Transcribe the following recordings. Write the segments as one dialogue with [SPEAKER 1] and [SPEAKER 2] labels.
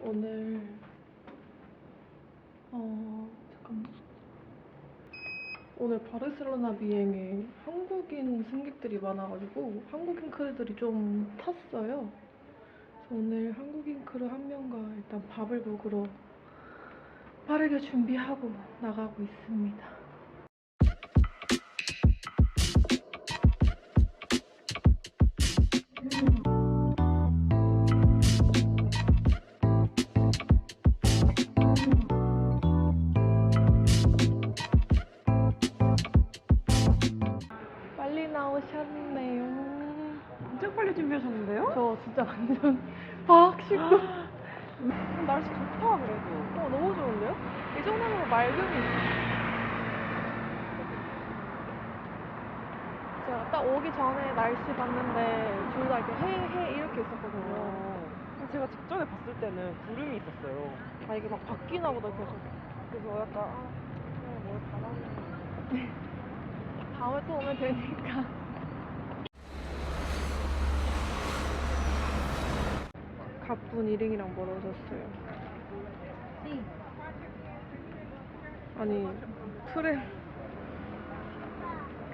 [SPEAKER 1] 오늘 어 잠깐만 오늘 바르셀로나 비행에 한국인 승객들이 많아가지고 한국인 크루들이 좀 탔어요. 그래서 오늘 한국인 크루 한 명과 일단 밥을 먹으러 빠르게 준비하고 나가고 있습니다. 진짜 완전 박 씻고
[SPEAKER 2] 날씨 좋다 그래도.
[SPEAKER 1] 어, 너무 좋은데요? 이 정도면 맑음이 있어. 제가 딱 오기 전에 날씨 봤는데 둘 다 이렇게 해, 해 이렇게 있었거든요.
[SPEAKER 2] 어. 제가 직전에 봤을 때는 구름이 있었어요.
[SPEAKER 1] 아, 이게 막 바뀌나 보다 계속.
[SPEAKER 2] 그래서 약간 아, 그냥 뭘 바라는
[SPEAKER 1] 다음에 또 오면 되니까. 가쁜 일행이랑 멀어졌어요. 아니 프레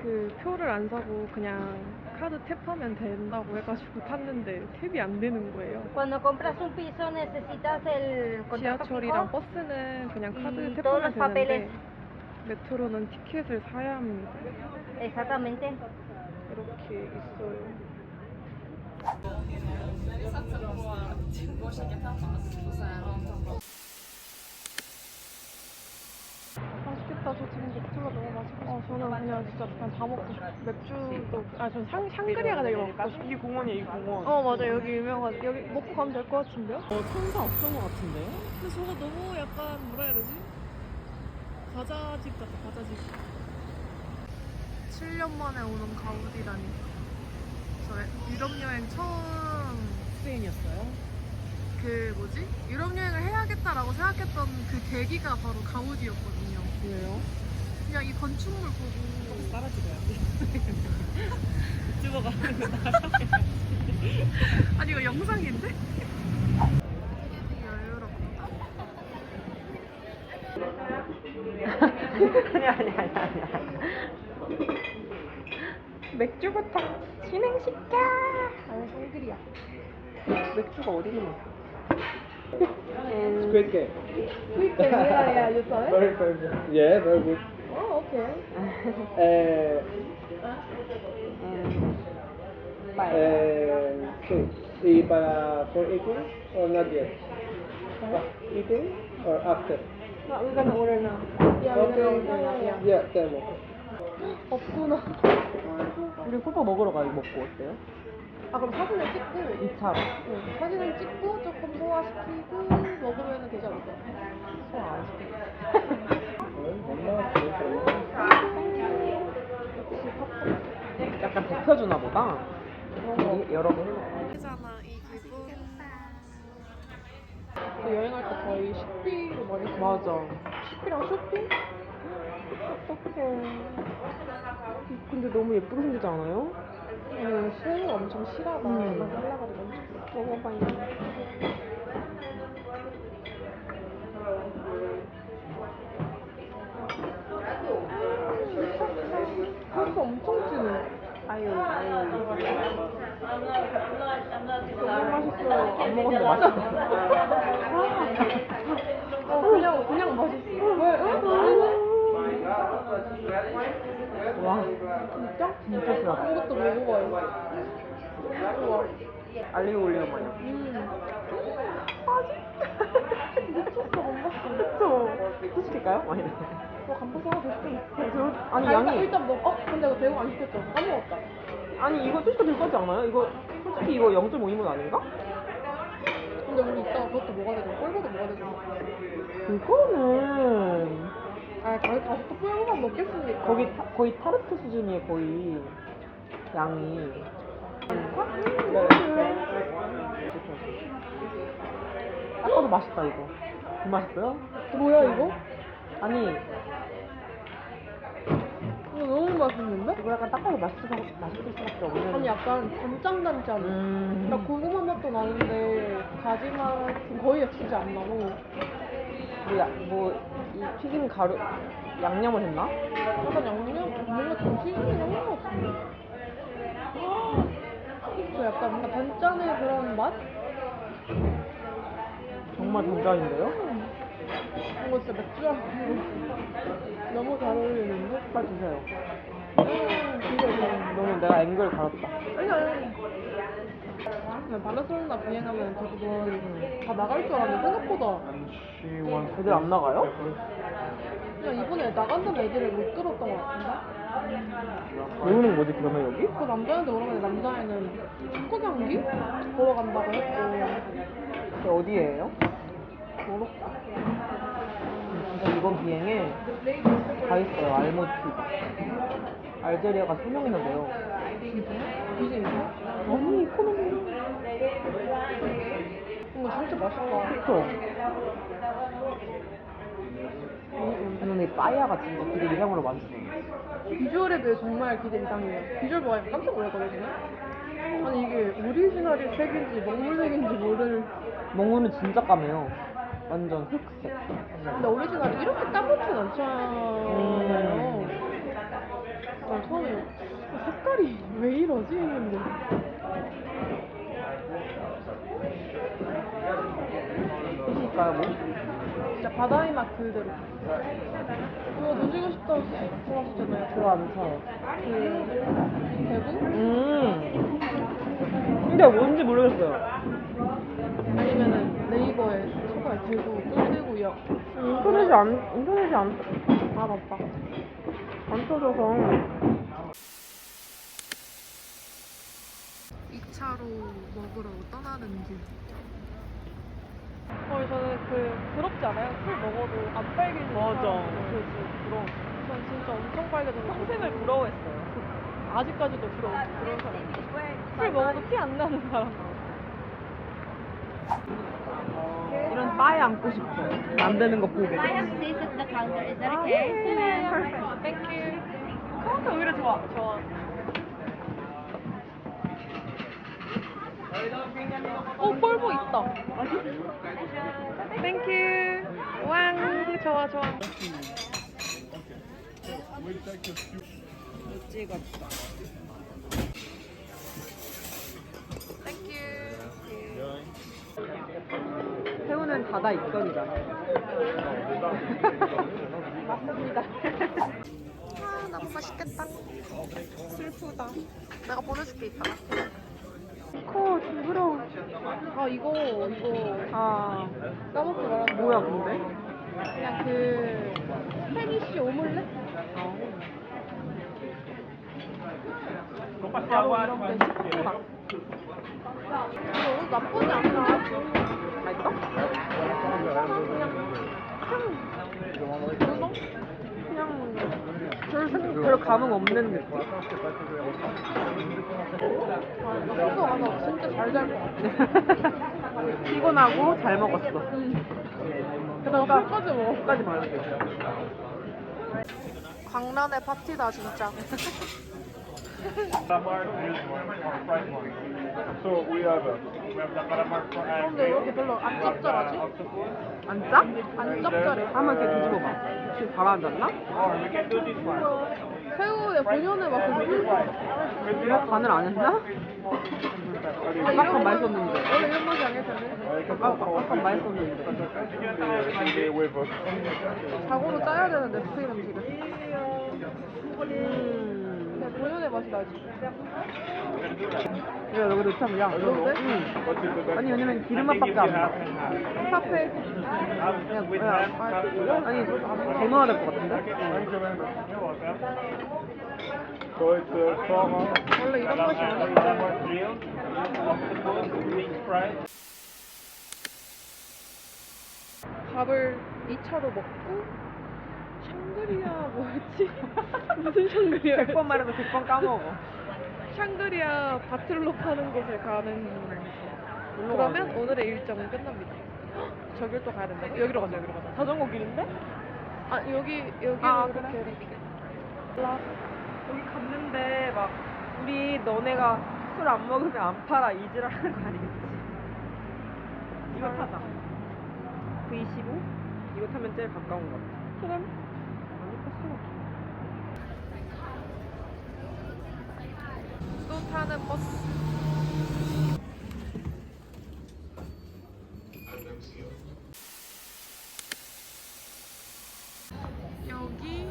[SPEAKER 1] 그 표를 안 사고 그냥 카드 탭하면 된다고 해가지고 탔는데 탭이 안 되는 거예요.
[SPEAKER 3] Cuando compras un piso necesitas el contrato
[SPEAKER 1] 지하철이랑
[SPEAKER 3] fijo
[SPEAKER 1] 버스는 그냥 카드
[SPEAKER 3] y todos los
[SPEAKER 1] 탭하면. 되는데 메트로는 티켓을 사야 합니다.
[SPEAKER 3] Exactamente.
[SPEAKER 1] 이렇게 있어요. 맛있겠다. 저 지금 맥주가 너무 맛있어. 어, 저는 그냥 진짜 그냥 다 먹고 싶어. 맥주도, 아, 전 샹, 샹그리아가 되게 먹고 싶어.
[SPEAKER 2] 이 공원이에요, 이 공원.
[SPEAKER 1] 어, 맞아. 여기 유명하지. 여기 먹고 가면 될 것 같은데요?
[SPEAKER 2] 어, 천사 없던 것 같은데?
[SPEAKER 1] 근데 저거 너무 약간 뭐라 해야 되지? 과자집 같아, 과자집. 7년 만에 오는 가우디라니. 저 유럽 여행 처음
[SPEAKER 2] 스페인이었어요?
[SPEAKER 1] 그 뭐지? 유럽 여행을 해야겠다라고 생각했던 그 계기가 바로 가우디였거든요.
[SPEAKER 2] 왜요?
[SPEAKER 1] 그냥 이 건축물 보고
[SPEAKER 2] 따라 찍어야지. 유튜버가 하는 거
[SPEAKER 1] 아니 이거 영상인데? 되게 여유롭다.
[SPEAKER 2] 아니, 아니, 아니, 아니. 맥주부터 진행시켜!
[SPEAKER 1] 아니 샹그리아.
[SPEAKER 2] 맥주가 어디 있는 거야?
[SPEAKER 4] Squid game.
[SPEAKER 1] Sweet yeah, yeah, you saw it?
[SPEAKER 4] Very, very good. Yeah, very good.
[SPEAKER 1] Oh, okay.
[SPEAKER 4] Uh,
[SPEAKER 2] Bye.
[SPEAKER 4] uh, sí. ¿Y para for eating or not yet? Pa- Eating or after?
[SPEAKER 1] No, we're gonna order now. Yeah, we're gonna order now. Yeah.
[SPEAKER 4] Yeah, demo.
[SPEAKER 1] 없구나.
[SPEAKER 2] 우리 호박 먹으러 가기 먹고 어때요?
[SPEAKER 1] 아 그럼 사진을 찍고
[SPEAKER 2] 2차로.
[SPEAKER 1] 응, 사진을 찍고 조금 소화시키고 먹으면 되지 않을까?
[SPEAKER 2] 소화 안 시켜. 약간 데펴주나 보다. 이- 여러 번 해볼까?
[SPEAKER 1] 잖아 이 기분. 저 여행할 때 거의 식비로 많이 쓰는
[SPEAKER 2] 맞아.
[SPEAKER 1] 거. 식비랑 쇼핑?
[SPEAKER 2] 어떡해. 근데 너무 예쁘게 생기지 않아요?
[SPEAKER 1] 아니 새우 엄청 실하다.
[SPEAKER 2] 음.
[SPEAKER 1] 막 잘라가지고 엄청 먹어봐요. 향수 엄청 진해.
[SPEAKER 2] 아유, 아유. 너무 맛있어요. 안 먹었는데 맛있어.
[SPEAKER 1] 어 그냥 그냥 맛있어. 왜? 응?
[SPEAKER 2] 와,
[SPEAKER 1] 진짜?
[SPEAKER 2] 진짜 싫어.
[SPEAKER 1] 그런 것도 먹어봐요. 좋아.
[SPEAKER 2] 알리오 올리오 마냥.
[SPEAKER 1] 음. 아직? 미쳤어, 뭔가.
[SPEAKER 2] 그쵸? 또 시킬까요? 아니,
[SPEAKER 1] 너 간보사 하고 싶어.
[SPEAKER 2] 저, 아니,
[SPEAKER 1] 아,
[SPEAKER 2] 양이.
[SPEAKER 1] 일단, 일단 먹, 어? 근데 이거 대웅 안 시켰죠? 까먹었다.
[SPEAKER 2] 아니, 이거 또 시켜도 될것 같지 않아요? 이거, 솔직히 이거 0.5인분 아닌가?
[SPEAKER 1] 근데 우리 이따가 그것도 먹어야 되잖아. 꼴보도 먹어야 되잖아.
[SPEAKER 2] 그거는.
[SPEAKER 1] 아, 거기 가서 또 뽀얀거만 먹겠습니까?
[SPEAKER 2] 거기 타, 거의 타르트 수준이에요, 거의. 양이. 아까도 맛있다, 이거. 그 맛있어요?
[SPEAKER 1] 뭐야, 이거?
[SPEAKER 2] 아니,
[SPEAKER 1] 이거 너무 맛있는데?
[SPEAKER 2] 이거 약간 딱 봐도 맛있을, 수- 맛있을 수밖에 없는.
[SPEAKER 1] 아니 약간 단짠단짠.
[SPEAKER 2] 음.
[SPEAKER 1] 그러니까 고구마 맛도 나는데 가지 맛은 거의 진짜 안 나고
[SPEAKER 2] 뭐, 야, 뭐, 이 튀김 가루, 양념을 했나?
[SPEAKER 1] 약간 양념 뭔가 좀 튀김이 한것 같은데. 그 약간 뭔가 단짠의 그런 맛?
[SPEAKER 2] 정말 단짠인데요?
[SPEAKER 1] 이거 진짜 맥주랑 너무 잘 어울리는데?
[SPEAKER 2] 빨리 주세요.
[SPEAKER 1] 음, 진짜 이거
[SPEAKER 2] 너무 내가 앵글 갈았다.
[SPEAKER 1] 아니 아니 바르셀로나 비행하면 대부분 다 나갈 줄 알았는데 생각보다
[SPEAKER 2] 애들 안 나가요?
[SPEAKER 1] 그냥 이번에 나간다는 애들을 못 들었던 것 같은데?
[SPEAKER 2] 외우는 거지, 그러면 여기?
[SPEAKER 1] 그 남자애한테 물어봤는데 남자애는 축구 경기 보러 간다고 했고
[SPEAKER 2] 그 어디에요?
[SPEAKER 1] 모로
[SPEAKER 2] 진짜 이번 비행에 다 있어요, 알모티가. 알제리아가 3명이나 돼요.
[SPEAKER 1] 비즈니스야?
[SPEAKER 2] 아니, 이코노미.
[SPEAKER 1] 이거 진짜 맛있다
[SPEAKER 2] 그쵸? 저는 이 빠이야가 진짜 기대 이상으로 맛있어요.
[SPEAKER 1] 비주얼에 비해 정말 기대 이상이에요 비주얼 보고 깜짝 놀랐거든요 아니 이게 오리지널이 색인지 먹물색인지 모를
[SPEAKER 2] 몽우는 진짜 까매요. 완전 흑색.
[SPEAKER 1] 근데 오리지널이 이렇게 까맣진 않잖아요. 난 처음에 색깔이 왜 이러지 했는데
[SPEAKER 2] 드실까요, 뭐?
[SPEAKER 1] 진짜 바다의 맛 그대로. 이거 드시고 싶다고.
[SPEAKER 2] 그거 안 차요.
[SPEAKER 1] 그 대구?
[SPEAKER 2] 음. 근데 뭔지 모르겠어요.
[SPEAKER 1] 아니면은 네이버에 초과에 대구 꿀대구요.
[SPEAKER 2] 인터넷이 안, 인터넷이 안,
[SPEAKER 1] 아 맞다.
[SPEAKER 2] 안 터져서.
[SPEAKER 1] 2차로 먹으러 떠나는 길. 어, 저는 그 부럽지 않아요? 술 먹어도 안 빨개지는
[SPEAKER 2] 맞아.
[SPEAKER 1] 사람. 그지 부러워. 전 진짜 엄청 빨개져서 평생을
[SPEAKER 2] 부러워했어요.
[SPEAKER 1] 아직까지도 부러워. 그런 사람. 술 먹어도 피 안 나는 사람.
[SPEAKER 2] 이런 바에 앉고 싶어. 만드는 거 보게.
[SPEAKER 3] I have seats at the counter. Is that
[SPEAKER 2] 아,
[SPEAKER 3] okay?
[SPEAKER 1] 네. 땡큐.
[SPEAKER 2] 카운터 오히려 좋아.
[SPEAKER 1] 좋아. 어, 뻘보 있다. 땡큐. 왕, 좋아, 좋아.
[SPEAKER 2] 찍었다.
[SPEAKER 1] 땡큐.
[SPEAKER 2] 새우는 닫아 있던이다.
[SPEAKER 1] 맞습니다. 아, 너무 맛있겠다. 슬프다. 내가 보내줄게, 이따.
[SPEAKER 2] 커, 징그러워.
[SPEAKER 1] 아, 이거, 이거.
[SPEAKER 2] 아,
[SPEAKER 1] 까먹고 말았는데.
[SPEAKER 2] 뭐야, 근데?
[SPEAKER 1] 그냥 그, 스페니쉬 오믈렛? 바로 이런 게 식초랑. 이거 나쁘지 않은데?
[SPEAKER 2] 맛있어?
[SPEAKER 1] 그래서?
[SPEAKER 2] 그냥 별, 생- 별 감흥 없는 느낌.
[SPEAKER 1] 진짜 잘 잘 것 같아.
[SPEAKER 2] 피곤하고 잘 먹었어.
[SPEAKER 1] 게다가 술까지 먹어.
[SPEAKER 2] 끝까지 말할게.
[SPEAKER 1] 광란의 파티다, 진짜.
[SPEAKER 5] Calamar is one or fried one. So we have a we have the calamar fry and
[SPEAKER 1] 근데 왜 이렇게 별로 안 짭짤하지?
[SPEAKER 2] 안 짜?
[SPEAKER 1] 안 짭짤해.
[SPEAKER 2] 한번 이렇게 뒤집어봐. 지금 가라앉았나?
[SPEAKER 5] or we can do this one.
[SPEAKER 1] 새우의 본연의 모르겠어.
[SPEAKER 2] 내가 간을 안 했나? 아까 맛있었는데.
[SPEAKER 1] 원래 이런 맛이.
[SPEAKER 2] 아까, 아까 맛있었는데.
[SPEAKER 5] Us.
[SPEAKER 1] 자고로 짜야 되는데, 스페인 음식은.
[SPEAKER 2] 음.
[SPEAKER 1] 본연의 맛이 나지.
[SPEAKER 2] 야, 여기 넣자면
[SPEAKER 1] 넣어도 돼?
[SPEAKER 2] 응. 아니, 왜냐면 기름 맛밖에 안 나.
[SPEAKER 1] 스파페.
[SPEAKER 2] 그냥, 그냥, 아니, 더 넣어야 될 것 같은데?
[SPEAKER 1] 원래 이런 맛이 아닌데. 밥을 2차로 먹고, 샹그리아 뭐였지? 무슨 샹그리아?
[SPEAKER 2] 100번 말해도 100번 까먹어.
[SPEAKER 1] 샹그리아 바틀로 파는 곳에 가는 그러면 오늘의 일정은 끝납니다. 헉, 저길 또 가야 된다고? 여기로 가자, 여기로 가자.
[SPEAKER 2] 자전거 길인데?
[SPEAKER 1] 아, 여기, 여기로
[SPEAKER 2] 아,
[SPEAKER 1] 이렇게.
[SPEAKER 2] 그래?
[SPEAKER 1] 라
[SPEAKER 2] 거기 갔는데 막 우리 너네가 술 안 먹으면 안 팔아 이지랄 하는 거 아니겠지? 이거 타자. V15? 이거 타면 제일 가까운 거 같아. 그래? 아니 버스가
[SPEAKER 1] 또 타는 버스. 여기.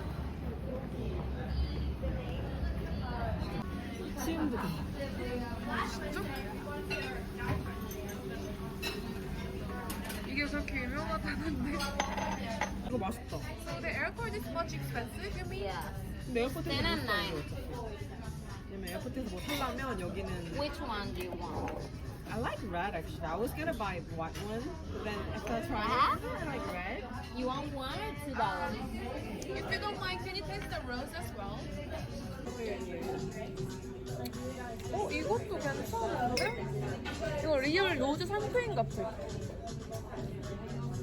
[SPEAKER 1] 진짜? 이게 그렇게 유명하다는데.
[SPEAKER 2] 이거 맛있다.
[SPEAKER 1] So the airport is much expensive, you mean?
[SPEAKER 3] Yeah.
[SPEAKER 2] 근데
[SPEAKER 3] and
[SPEAKER 2] 못 사요. 왜냐면 에어포트에서 뭐 살려면 여기는
[SPEAKER 3] Which one do you want?
[SPEAKER 2] I like red actually. I was gonna buy white one, but then after
[SPEAKER 3] Huh?
[SPEAKER 2] it, I like red.
[SPEAKER 3] You want one or two dollars?
[SPEAKER 1] If you don't mind, can you taste the rose as well? 어, 이것도 괜찮은데? 이거 리얼 로즈 샴페인 같아.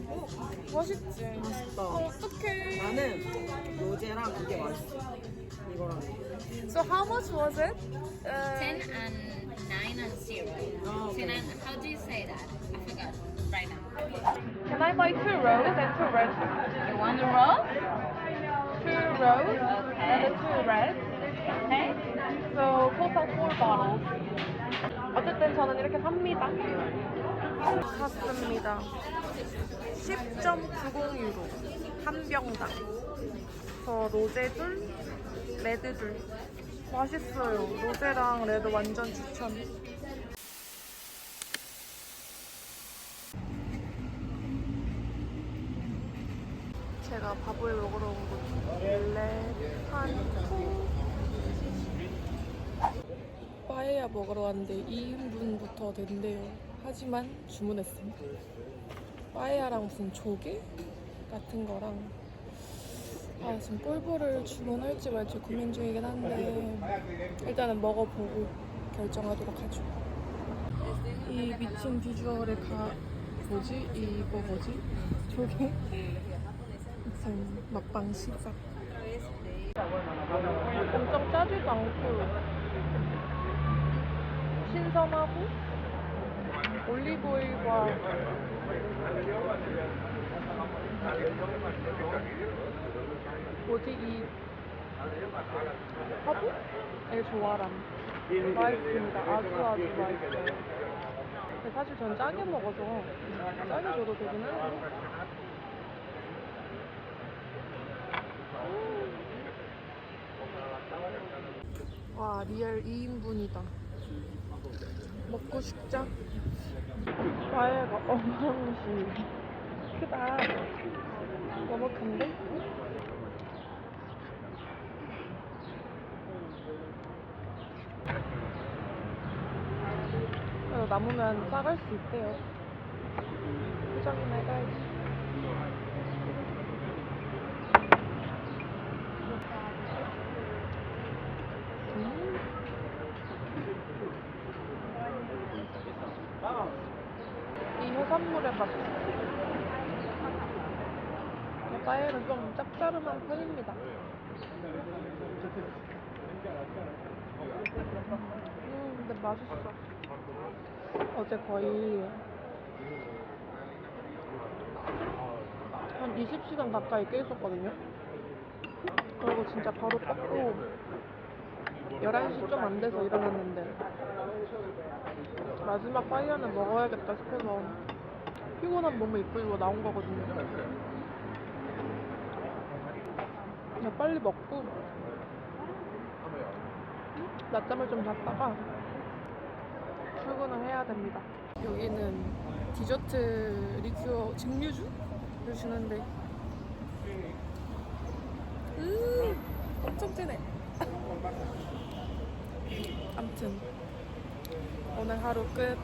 [SPEAKER 1] 어, 맛있지?
[SPEAKER 2] 맛있다.
[SPEAKER 1] 어, 어떡해.
[SPEAKER 2] 나는 로제랑 그게 맛있어. 이거랑.
[SPEAKER 1] So how much was it? Uh,
[SPEAKER 3] Ten and nine and zero.
[SPEAKER 2] Oh, okay.
[SPEAKER 3] Ten and, how do you say that? I forgot right now.
[SPEAKER 1] can I buy two rose and two red?
[SPEAKER 3] You want the roll?
[SPEAKER 1] Two rose
[SPEAKER 3] Okay.
[SPEAKER 1] and two red.
[SPEAKER 3] Okay.
[SPEAKER 1] So total four bottles. 어쨌든 저는 이렇게 삽니다. 샀습니다. 10.90 유로 한 병당. 저 로제 둘, 레드 둘. 맛있어요. 로제랑 레드 완전 추천. 제가 밥을 먹으러 온 곳. 레판토. 빠에야 먹으러 왔는데 2인분부터 된대요. 하지만 주문했습니다. 빠에야랑 무슨 조개 같은 거랑 아 지금 볼보를 주문할지 말지 고민 중이긴 한데 일단은 먹어보고 결정하도록 하죠. 이 미친 비주얼의 가 뭐지 이거 뭐지 조개 무슨 먹방 시작. 엄청 짜지도 않고 신선하고 올리브오일과 뭐지 이 허브의 조화람 맛있습니다. 아주 아주 맛있어요. 사실 전 짜게 먹어서 짜게 줘도 되긴 하는데. 와 리얼 2인분이다. 먹고 싶자 과일가 어마무시 크다. 너무 큰데? 그래도 남으면 싸갈 수 있대요. 포장이나 해가야지 음. 이 해산물의 맛. 빠에는 좀 짭짤한 편입니다. 음, 근데 맛있어. 어제 거의 한 20시간 가까이 깨 있었거든요. 그리고 진짜 바로 뻗고 11시 좀 안 돼서 일어났는데 마지막 파이어는 먹어야겠다 싶어서 피곤한 몸을 이끌고 나온 거거든요. 그냥 빨리 먹고 낮잠을 좀 잤다가 출근을 해야 됩니다. 여기는 디저트 리큐어 증류주를 주는데 음 엄청 진해. 아무튼 오늘 하루 끝.